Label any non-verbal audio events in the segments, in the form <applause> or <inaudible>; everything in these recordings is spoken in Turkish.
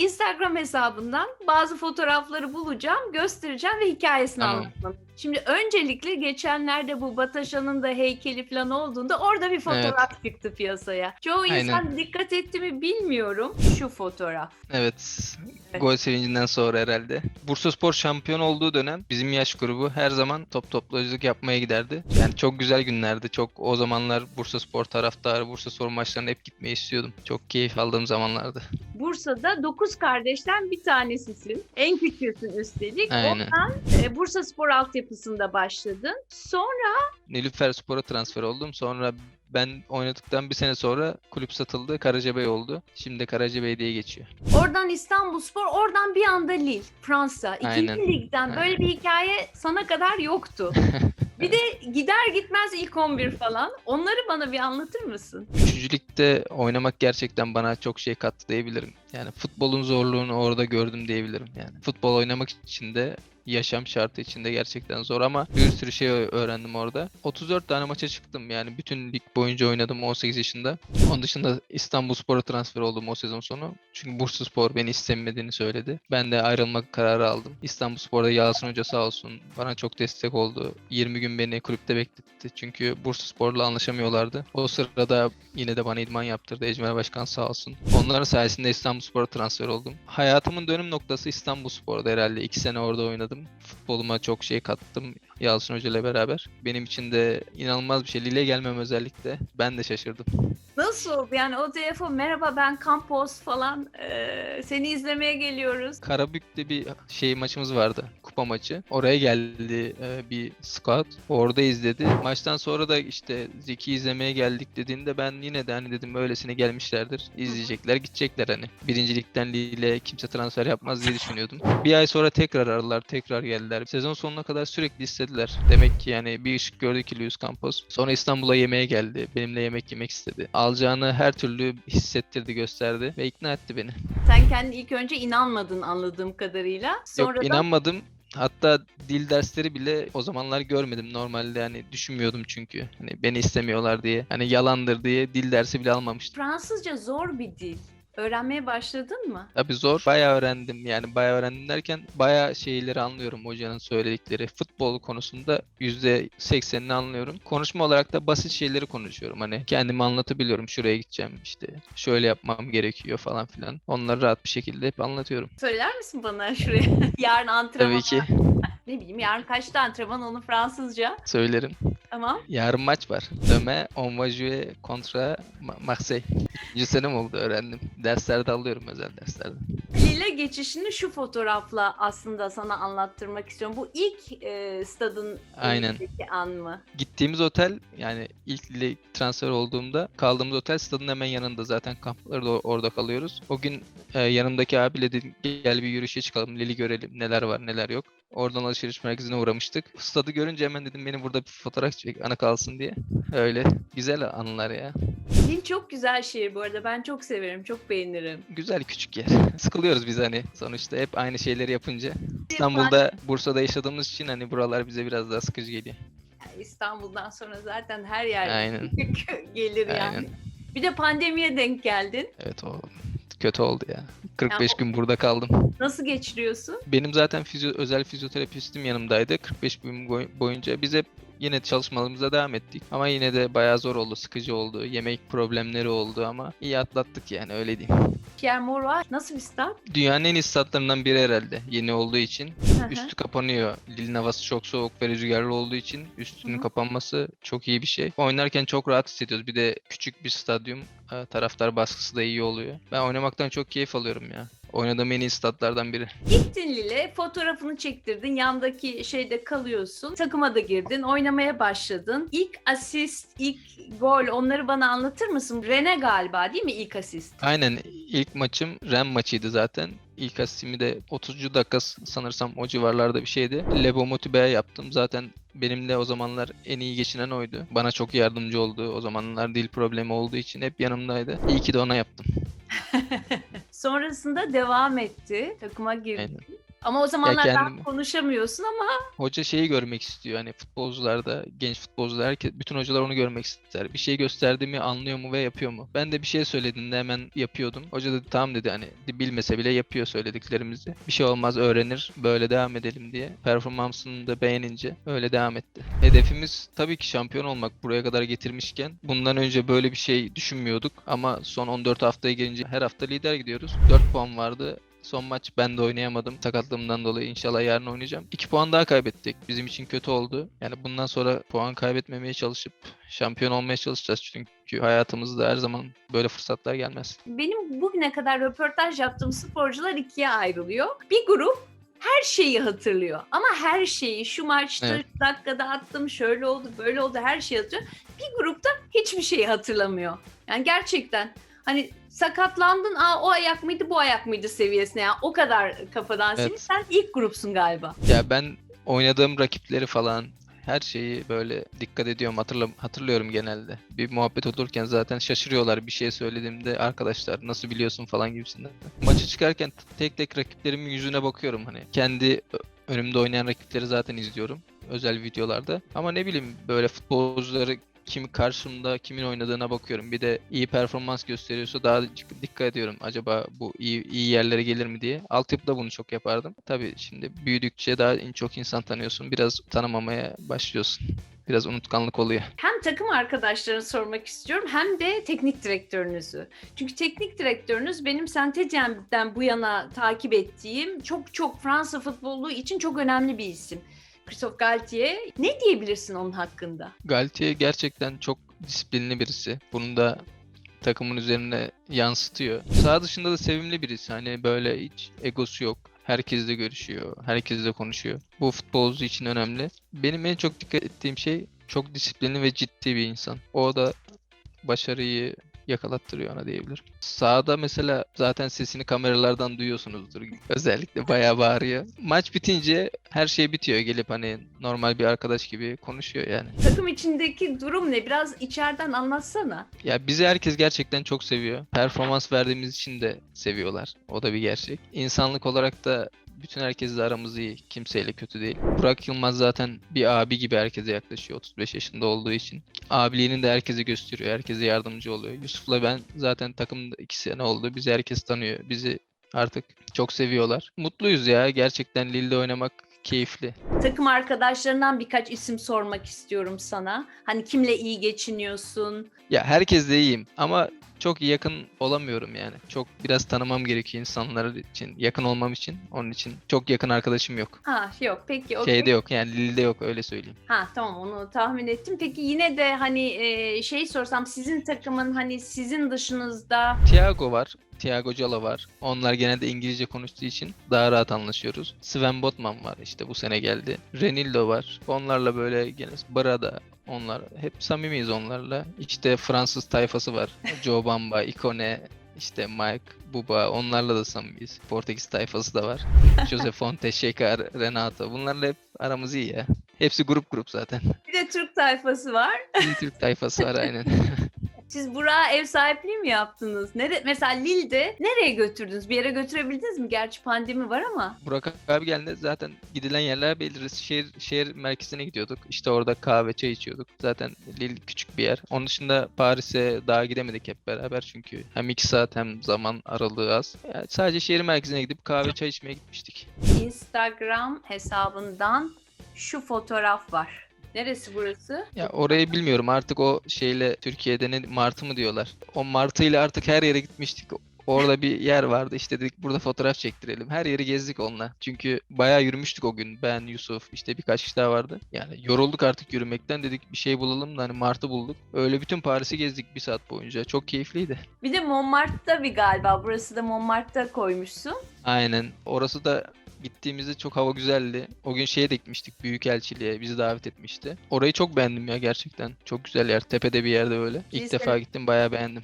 Instagram hesabından bazı fotoğrafları bulacağım, göstereceğim ve hikayesini Tamam. anlatmam. Şimdi öncelikle geçenlerde bu Bataşa'nın da heykeli falan olduğunda orada bir fotoğraf çıktı piyasaya. Çoğu Aynen. insan dikkat etti mi bilmiyorum. Şu fotoğraf. Evet. Gol sevincinden sonra herhalde. Bursaspor şampiyon olduğu dönem bizim yaş grubu her zaman top toplayıcılık yapmaya giderdi. Yani çok güzel günlerdi. Çok o zamanlar Bursaspor taraftarı, Bursaspor maçlarına hep gitmeyi istiyordum. Çok keyif aldığım zamanlardı. Bursa'da 9 kardeşten bir tanesisin. En küçüğüsün üstelik. Aynen. Ondan e, Bursa Spor altyapısında başladın. Sonra Nilüfer Spor'a transfer oldum. Sonra ben oynadıktan bir sene sonra kulüp satıldı. Karacabey oldu. Şimdi Karacabey diye geçiyor. oradan İstanbulspor, oradan bir anda Lille, Fransa. İkinci Aynen. ligden böyle Aynen. bir hikaye sana kadar yoktu. <laughs> Bir de gider gitmez ilk 11 falan. Onları bana bir anlatır mısın? Üçüncü ligde oynamak gerçekten bana çok şey kattı diyebilirim. Yani futbolun zorluğunu orada gördüm diyebilirim. Yani futbol oynamak için de yaşam şartı içinde gerçekten zor ama bir sürü şey öğrendim orada. 34 tane maça çıktım yani bütün lig boyunca oynadım 18 yaşında. Onun dışında İstanbulspor'a transfer oldum o sezon sonu. Çünkü Bursaspor beni istemediğini söyledi. Ben de ayrılmak kararı aldım. İstanbulspor'da Yalçın Hoca sağ olsun bana çok destek oldu. 20 gün beni kulüpte bekletti. Çünkü Bursaspor'la anlaşamıyorlardı. O sırada yine de bana idman yaptırdı. Ecmer Başkan sağ olsun. Onların sayesinde İstanbulspor'a transfer oldum. Hayatımın dönüm noktası İstanbulspor'da herhalde. 2 sene orada oynadım. Futboluma çok şey kattım Yalçın Hoca ile beraber. Benim için de inanılmaz bir şey. Lille gelmem özellikle. Ben de şaşırdım. Nasıl? Yani o telefon merhaba ben Campos falan eee, seni izlemeye geliyoruz. Karabük'te bir şey maçımız vardı. Kupa maçı. Oraya geldi e, bir scout. Orada izledi. Maçtan sonra da işte Zeki izlemeye geldik dediğinde ben yine de hani dedim öylesine gelmişlerdir. İzleyecekler gidecekler hani. Birincilikten Lille kimse transfer yapmaz diye düşünüyordum. Bir ay sonra tekrar aradılar. Tekrar geldiler. Sezon sonuna kadar sürekli istediler. Demek ki yani bir ışık gördü ki Luis Campos. Sonra İstanbul'a yemeğe geldi. Benimle yemek yemek istedi. Alacağını her türlü hissettirdi, gösterdi ve ikna etti beni. Sen kendin ilk önce inanmadın anladığım kadarıyla. Sonra Yok inanmadım. Hatta dil dersleri bile o zamanlar görmedim. Normalde yani düşünmüyordum çünkü. Hani beni istemiyorlar diye. Hani yalandır diye dil dersi bile almamıştım. Fransızca zor bir dil. Öğrenmeye başladın mı? Tabii zor. Bayağı öğrendim. Yani bayağı öğrendim derken bayağı şeyleri anlıyorum hocanın söyledikleri. Futbol konusunda %80'ini anlıyorum. Konuşma olarak da basit şeyleri konuşuyorum. Hani kendimi anlatabiliyorum. Şuraya gideceğim işte. Şöyle yapmam gerekiyor falan filan. Onları rahat bir şekilde hep anlatıyorum. Söyler misin bana <laughs> şuraya? yarın antrenman. Tabii ki <laughs> Ne bileyim yarın kaçta antrenman onu Fransızca. söylerim. Tamam. Yarın maç var. Deme on va jouer kontra Ma- Marseille. Üçüncü senem oldu öğrendim. Derslerde alıyorum özel derslerde. Lille geçişini şu fotoğrafla aslında sana anlattırmak istiyorum. Bu ilk e, stadın Aynen. an mı? Gittiğimiz otel yani ilk lig transfer olduğumda kaldığımız otel stadın hemen yanında zaten kampları da orada kalıyoruz. O gün e, yanımdaki abiyle dedim gel bir yürüyüşe çıkalım Lili görelim neler var neler yok. Oradan alışveriş merkezine uğramıştık. Stadı görünce hemen dedim beni burada bir fotoğraf çek ana kalsın diye. Öyle güzel anılar ya. Lille çok güzel şehir bu arada. Ben çok severim, çok beğenirim. Güzel küçük yer. <laughs> Sıkılıyoruz biz hani sonuçta hep aynı şeyleri yapınca. İstanbul'da, Bursa'da yaşadığımız için hani buralar bize biraz daha sıkıcı geliyor. Yani İstanbul'dan sonra zaten her yer Aynen. <laughs> gelir yani. Aynen. Bir de pandemiye denk geldin. Evet o kötü oldu ya. 45 Ya o- gün burada kaldım. Nasıl geçiriyorsun? Benim zaten fizyo, özel fizyoterapistim yanımdaydı. 45 gün boy- boyunca biz hep yine çalışmalarımıza devam ettik. Ama yine de bayağı zor oldu, sıkıcı oldu. Yemek problemleri oldu ama iyi atlattık yani öyle diyeyim. Pierre Mauroy nasıl bir stat? Dünyanın en iyi statlarından biri herhalde yeni olduğu için. Üstü kapanıyor. Lilin havası çok soğuk ve rüzgarlı olduğu için üstünün Hı hı. kapanması çok iyi bir şey. Oynarken çok rahat hissediyoruz. Bir de küçük bir stadyum. e, Taraftar baskısı da iyi oluyor. Ben oynamaktan çok keyif alıyorum ya. Oynadığım en iyi statlardan biri. Gittin Lille, fotoğrafını çektirdin, yandaki şeyde kalıyorsun. Takıma da girdin, oynamaya başladın. İlk asist, ilk gol onları bana anlatır mısın? Rene galiba değil mi ilk asist? Aynen ilk maçım Ren maçıydı zaten. İlk asistimi de 30. dakika sanırsam o civarlarda bir şeydi. Lebo Motibe'ye yaptım. Zaten benimle o zamanlar en iyi geçinen oydu. Bana çok yardımcı oldu. O zamanlar dil problemi olduğu için hep yanımdaydı. İyi ki de ona yaptım. <laughs> Sonrasında devam etti, takıma girdin. Aynen. Ama o zamanlar daha kendim- konuşamıyorsun ama Hoca şeyi görmek istiyor. Hani futbolcularda, genç futbolcular, herkes, bütün hocalar onu görmek ister. Bir şey gösterdi mi anlıyor mu ve yapıyor mu? Ben de bir şey söylediğinde hemen yapıyordum. Hoca dedi tamam dedi hani bilmese bile yapıyor söylediklerimizi. Bir şey olmaz öğrenir. Böyle devam edelim diye. Performansını da beğenince öyle devam etti. Hedefimiz tabii ki şampiyon olmak. Buraya kadar getirmişken bundan önce böyle bir şey düşünmüyorduk ama son 14 haftaya gelince her hafta lider gidiyoruz. 4 puan vardı. Son maç ben de oynayamadım. Sakatlığımdan dolayı inşallah yarın oynayacağım. 2 puan daha kaybettik. Bizim için kötü oldu. Yani bundan sonra puan kaybetmemeye çalışıp şampiyon olmaya çalışacağız. Çünkü hayatımızda her zaman böyle fırsatlar gelmez. benim bugüne kadar röportaj yaptığım sporcular ikiye ayrılıyor. Bir grup her şeyi hatırlıyor ama her şeyi şu maçta Evet. dakikada attım şöyle oldu böyle oldu her şeyi hatırlıyor. Bir grupta hiçbir şeyi hatırlamıyor. Yani gerçekten hani sakatlandın aa o ayak mıydı bu ayak mıydı seviyesine yani o kadar kafadan Evet. senin sen ilk grupsun galiba. Ya ben oynadığım rakipleri falan her şeyi böyle dikkat ediyorum hatırla hatırlıyorum genelde. Bir muhabbet olurken zaten şaşırıyorlar bir şey söylediğimde arkadaşlar nasıl biliyorsun falan gibisinden. Maça çıkarken tek tek rakiplerimin yüzüne bakıyorum hani. Kendi önümde oynayan rakipleri zaten izliyorum özel videolarda. Ama ne bileyim böyle futbolcuları kimi karşımda kimin oynadığına bakıyorum. Bir de iyi performans gösteriyorsa daha dik- dikkat ediyorum. Acaba bu iyi, iyi yerlere gelir mi diye. Altyapıda bunu çok yapardım. Tabii şimdi büyüdükçe daha çok insan tanıyorsun. Biraz tanımamaya başlıyorsun. Biraz unutkanlık oluyor. Hem takım arkadaşlarını sormak istiyorum hem de teknik direktörünüzü. Çünkü teknik direktörünüz benim Saint-Étienne'den bu yana takip ettiğim çok çok Fransa futbolu için çok önemli bir isim. Christophe Galtier. Ne diyebilirsin onun hakkında? Galtier gerçekten çok disiplinli birisi. Bunu da takımın üzerine yansıtıyor. Sağ dışında da sevimli birisi. Hani böyle hiç egosu yok. Herkesle görüşüyor. Herkesle konuşuyor. Bu futbolcu için önemli. Benim en çok dikkat ettiğim şey çok disiplinli ve ciddi bir insan. O da başarıyı yakalattırıyor ona diyebilirim. Sağda mesela zaten sesini kameralardan duyuyorsunuzdur. Özellikle bayağı bağırıyor. Maç bitince her şey bitiyor. Gelip hani normal bir arkadaş gibi konuşuyor yani. Takım içindeki durum ne? Biraz içeriden anlatsana. Ya bizi herkes gerçekten çok seviyor. Performans verdiğimiz için de seviyorlar. O da bir gerçek. İnsanlık olarak da bütün herkesle aramız iyi. Kimseyle kötü değil. Burak Yılmaz zaten bir abi gibi herkese yaklaşıyor 35 yaşında olduğu için. Abiliğini de herkese gösteriyor. Herkese yardımcı oluyor. Yusuf'la ben zaten takımda 2 sene oldu. Bizi herkes tanıyor. Bizi artık çok seviyorlar. Mutluyuz ya. Gerçekten Lille'de oynamak keyifli. Takım arkadaşlarından birkaç isim sormak istiyorum sana. Hani kimle iyi geçiniyorsun? Ya herkesle iyiyim ama çok yakın olamıyorum yani. Çok biraz tanımam gerekiyor insanlar için. Yakın olmam için. Onun için çok yakın arkadaşım yok. Ha yok peki okey. Şeyde yok yani Lille'de yok öyle söyleyeyim. Ha tamam onu tahmin ettim. Peki yine de hani e, şey sorsam sizin takımın hani sizin dışınızda Thiago var. Thiago Jala var. Onlar genelde İngilizce konuştuğu için daha rahat anlaşıyoruz. Sven Botman var işte bu sene geldi. Renildo var. Onlarla böyle gene Brada onlar hep samimiyiz onlarla. İşte Fransız tayfası var. <laughs> Joe Bamba, Ikone, işte Mike, Buba onlarla da samimiyiz. Portekiz tayfası da var. <laughs> Jose Fonte, Şekar, Renato bunlarla hep aramız iyi ya. Hepsi grup grup zaten. bir de Türk tayfası var. Bir de Türk tayfası var aynen. <laughs> Siz Burak'a ev sahipliği mi yaptınız? Nere mesela Lille'de nereye götürdünüz? Bir yere götürebildiniz mi? Gerçi pandemi var ama. Burak abi geldi zaten gidilen yerler belirli. Şehir, şehir merkezine gidiyorduk. İşte orada kahve çay içiyorduk. Zaten Lille küçük bir yer. Onun dışında Paris'e daha gidemedik hep beraber çünkü hem iki saat hem zaman aralığı az. Yani sadece şehir merkezine gidip kahve çay içmeye gitmiştik. Instagram hesabından şu fotoğraf var. Neresi burası? Ya orayı bilmiyorum artık o şeyle Türkiye'de ne martı mı diyorlar. O martıyla artık her yere gitmiştik. Orada bir yer vardı işte dedik burada fotoğraf çektirelim. Her yeri gezdik onunla. Çünkü bayağı yürümüştük o gün. Ben, Yusuf işte birkaç kişi daha vardı. Yani yorulduk artık yürümekten dedik bir şey bulalım da hani martı bulduk. Öyle bütün Paris'i gezdik bir saat boyunca. Çok keyifliydi. Bir de Montmartre'da bir galiba. Burası da Montmartre'da koymuşsun. Aynen. Orası da gittiğimizde çok hava güzeldi. O gün şeye de gitmiştik Büyükelçiliğe. Bizi davet etmişti. Orayı çok beğendim ya gerçekten. Çok güzel yer. Tepede bir yerde böyle. İlk Biz defa de- gittim bayağı beğendim.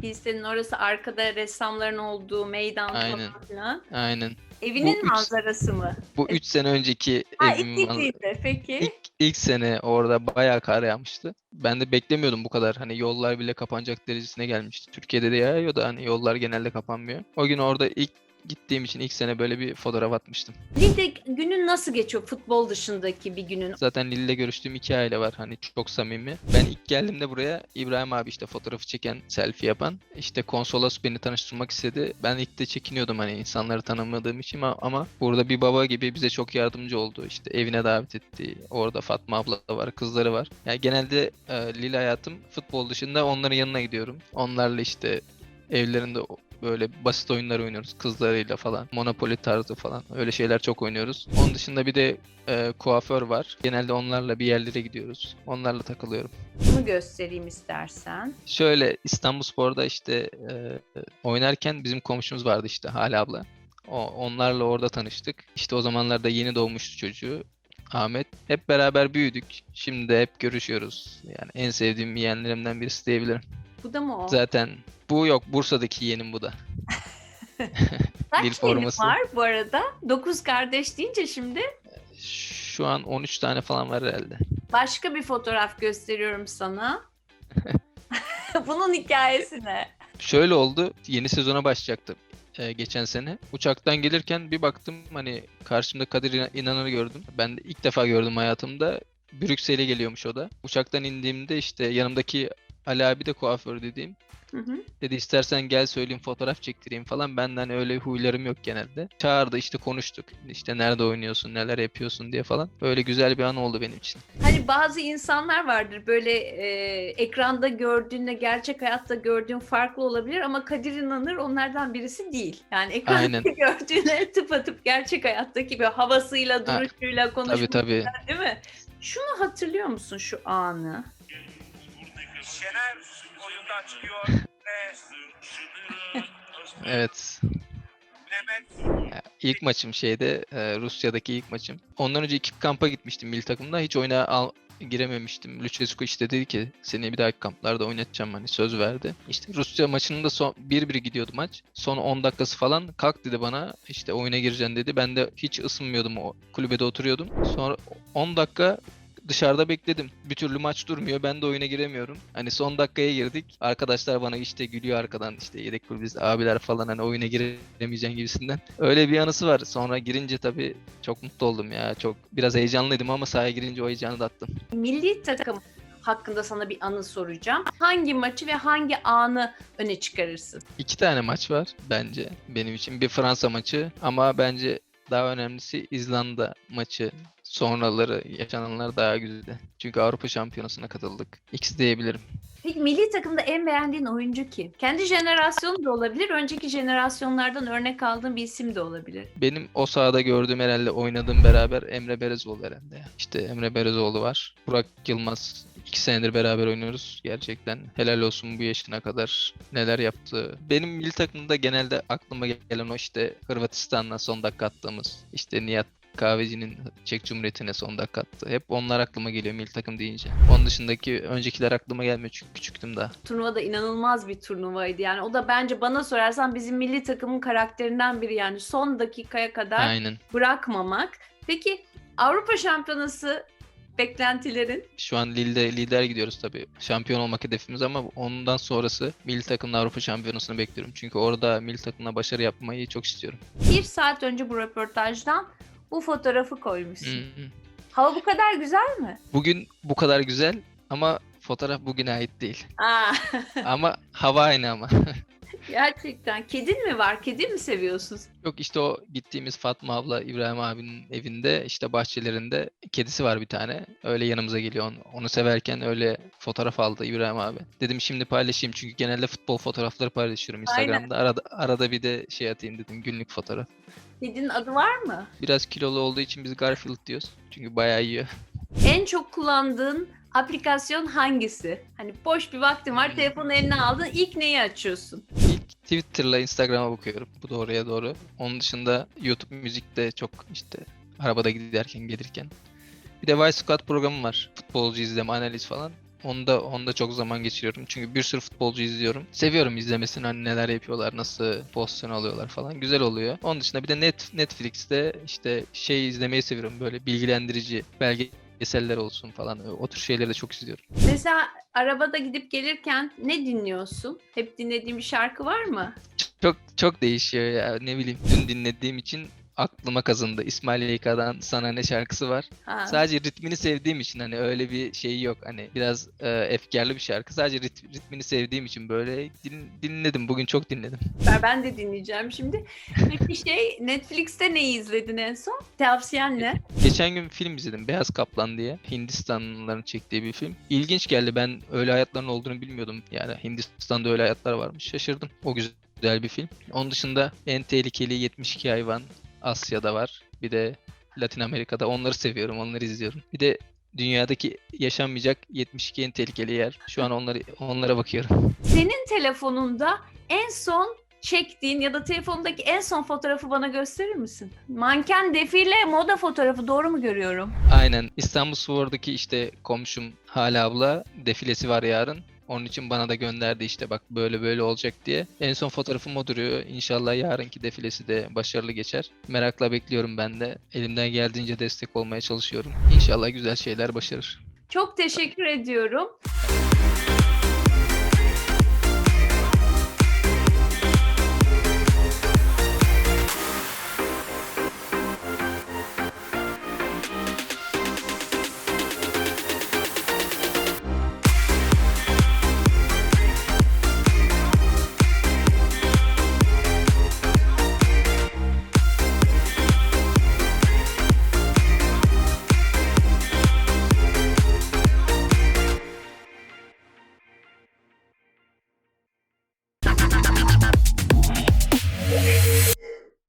Kilisenin orası arkada ressamların olduğu meydan Aynen. falan filan. Aynen. Evinin Bu üç- manzarası mı? Bu 3 sene önceki Ha evimin ilk manzarası. değil Peki. İlk, ilk sene orada bayağı kar yağmıştı. Ben de beklemiyordum bu kadar. Hani yollar bile kapanacak derecesine gelmişti. Türkiye'de de yağıyor da hani yollar genelde kapanmıyor. O gün orada ilk gittiğim için ilk sene böyle bir fotoğraf atmıştım. Lille günün nasıl geçiyor futbol dışındaki bir günün? Zaten Lille'de görüştüğüm iki aile var hani çok samimi. Ben ilk geldiğimde buraya İbrahim abi işte fotoğrafı çeken, selfie yapan. işte konsolos beni tanıştırmak istedi. Ben ilk de çekiniyordum hani insanları tanımadığım için ama, burada bir baba gibi bize çok yardımcı oldu. İşte evine davet etti. Orada Fatma abla var, kızları var. Yani genelde e, Lille hayatım futbol dışında onların yanına gidiyorum. Onlarla işte evlerinde böyle basit oyunlar oynuyoruz kızlarıyla falan. Monopoly tarzı falan. Öyle şeyler çok oynuyoruz. Onun dışında bir de e, kuaför var. Genelde onlarla bir yerlere gidiyoruz. Onlarla takılıyorum. Bunu göstereyim istersen. Şöyle İstanbulspor'da işte e, oynarken bizim komşumuz vardı işte Hale abla. O, onlarla orada tanıştık. İşte o zamanlarda yeni doğmuştu çocuğu. Ahmet. Hep beraber büyüdük. Şimdi de hep görüşüyoruz. Yani en sevdiğim yeğenlerimden birisi diyebilirim. Bu da mı o? Zaten bu yok. Bursa'daki yeğenim bu da. <laughs> Kaç yeğenim forması. var bu arada? Dokuz kardeş deyince şimdi Şu an 13 tane falan var herhalde. başka bir fotoğraf gösteriyorum sana. <laughs> Bunun hikayesi ne? Şöyle oldu. Yeni sezona başlayacaktım e, geçen sene. Uçaktan gelirken bir baktım hani karşımda Kadir İna- İnanır'ı gördüm. Ben de ilk defa gördüm hayatımda. Brüksel'e geliyormuş o da. Uçaktan indiğimde işte yanımdaki Ali abi de kuaför dediğim. Hı hı. Dedi istersen gel söyleyeyim fotoğraf çektireyim falan. Benden öyle huylarım yok genelde. Çağırdı işte konuştuk. İşte nerede oynuyorsun, neler yapıyorsun diye falan. Böyle güzel bir an oldu benim için. Hani bazı insanlar vardır böyle e, ekranda gördüğünle gerçek hayatta gördüğün farklı olabilir ama Kadir İnanır onlardan birisi değil. Yani ekranda Aynen. <laughs> gördüğüne tıpatıp gerçek hayattaki bir havasıyla, Ha, duruşuyla, konuşmasıyla değil mi? Şunu hatırlıyor musun şu anı? Şener oyundan çıkıyor ve <laughs> Evet. Mehmet İlk maçım şeyde e, Rusya'daki ilk maçım. Ondan önce iki kampa gitmiştim milli takımda. Hiç oyuna al, girememiştim. Lucescu işte dedi ki seni bir dahaki kamplarda oynatacağım hani söz verdi. İşte Rusya maçının da son 1-1 gidiyordu maç. Son 10 dakikası falan kalk dedi bana işte oyuna gireceksin dedi. Ben de hiç ısınmıyordum o kulübede oturuyordum. Sonra 10 dakika dışarıda bekledim. Bir türlü maç durmuyor. Ben de oyuna giremiyorum. Hani son dakikaya girdik. Arkadaşlar bana işte gülüyor arkadan işte yedek kulübesi abiler falan hani oyuna giremeyeceksin gibisinden. Öyle bir anısı var. Sonra girince tabii çok mutlu oldum ya. Çok biraz heyecanlıydım ama sahaya girince o heyecanı da attım. Milli takım hakkında sana bir anı soracağım. Hangi maçı ve hangi anı öne çıkarırsın? İki tane maç var bence benim için. Bir Fransa maçı ama bence daha önemlisi İzlanda maçı. Sonraları yaşananlar daha güzeldi. Çünkü Avrupa Şampiyonası'na katıldık. İkisi diyebilirim. Peki milli takımda en beğendiğin oyuncu kim? Kendi jenerasyonu da olabilir, önceki jenerasyonlardan örnek aldığın bir isim de olabilir. Benim o sahada gördüğüm herhalde oynadığım beraber Emre Berezoğlu herhalde. İşte Emre Berezoğlu var. Burak Yılmaz. iki senedir beraber oynuyoruz gerçekten. Helal olsun bu yaşına kadar neler yaptı. Benim milli takımda genelde aklıma gelen o işte Hırvatistan'la son dakika attığımız. işte Nihat Kahveci'nin Çek Cumhuriyeti'ne son dakika attı. Hep onlar aklıma geliyor milli takım deyince. Onun dışındaki öncekiler aklıma gelmiyor çünkü küçüktüm daha. Turnuvada inanılmaz bir turnuvaydı. Yani o da bence bana sorarsan bizim milli takımın karakterinden biri yani son dakikaya kadar Aynen. bırakmamak. Peki Avrupa Şampiyonası beklentilerin? Şu an Lille'de lider gidiyoruz tabii. Şampiyon olmak hedefimiz ama ondan sonrası milli takımla Avrupa Şampiyonası'nı bekliyorum. Çünkü orada milli takımla başarı yapmayı çok istiyorum. Bir saat önce bu röportajdan bu fotoğrafı koymuşsun. Hı. Hava bu kadar güzel mi? Bugün bu kadar güzel ama fotoğraf bugüne ait değil. Aa, Ama hava aynı ama. <laughs> gerçekten. Kedin mi var? Kedi mi seviyorsun? Yok işte o gittiğimiz Fatma abla İbrahim abinin evinde işte bahçelerinde kedisi var bir tane. Öyle yanımıza geliyor. Onu, onu severken öyle fotoğraf aldı İbrahim abi. Dedim şimdi paylaşayım çünkü genelde futbol fotoğrafları paylaşıyorum Aynen. Instagram'da. Arada, arada bir de şey atayım dedim günlük fotoğraf. Kedinin adı var mı? Biraz kilolu olduğu için biz Garfield diyoruz. Çünkü bayağı yiyor. En çok kullandığın aplikasyon hangisi? Hani boş bir vaktin var, Hmm. telefonu eline aldın, ilk neyi açıyorsun? Twitter'la Instagram'a bakıyorum. Bu doğruya doğru. Onun dışında YouTube müzikte çok işte arabada giderken gelirken. Bir de Vice Squad programı var. Futbolcu izleme, analiz falan. Onda onda çok zaman geçiriyorum. Çünkü bir sürü futbolcu izliyorum. Seviyorum izlemesini hani neler yapıyorlar, nasıl pozisyon alıyorlar falan. Güzel oluyor. Onun dışında bir de net Netflix'te işte şey izlemeyi seviyorum. Böyle bilgilendirici belgeseller olsun falan. O tür şeyleri de çok izliyorum. Mesela arabada gidip gelirken ne dinliyorsun? Hep dinlediğin bir şarkı var mı? Çok çok değişiyor ya ne bileyim. Dün dinlediğim için aklıma kazındı. İsmail YK'dan Sana Ne şarkısı var. Ha. Sadece ritmini sevdiğim için hani öyle bir şey yok. Hani biraz e, efkarlı bir şarkı. Sadece rit- ritmini sevdiğim için böyle din- dinledim. Bugün çok dinledim. Ben- Ben de dinleyeceğim şimdi. Peki şey Netflix'te neyi izledin en son? Tavsiyen ne? Geçen gün film izledim. Beyaz Kaplan diye. Hindistanlıların çektiği bir film. İlginç geldi. Ben öyle hayatların olduğunu bilmiyordum. Yani Hindistan'da öyle hayatlar varmış. Şaşırdım. O güzel bir film. Onun dışında en tehlikeli 72 hayvan Asya'da var. Bir de Latin Amerika'da. Onları seviyorum. Onları izliyorum. Bir de dünyadaki yaşanmayacak 72 en tehlikeli yer. Şu an onları onlara bakıyorum. Senin telefonunda en son çektiğin ya da telefonundaki en son fotoğrafı bana gösterir misin? Manken defile moda fotoğrafı doğru mu görüyorum? Aynen. İstanbul Spor'daki işte komşum Hala abla defilesi var yarın. Onun için bana da gönderdi işte bak böyle böyle olacak diye. En son fotoğrafım o duruyor. İnşallah yarınki defilesi de başarılı geçer. Merakla bekliyorum ben de. Elimden geldiğince destek olmaya çalışıyorum. İnşallah güzel şeyler başarır. Çok teşekkür ediyorum.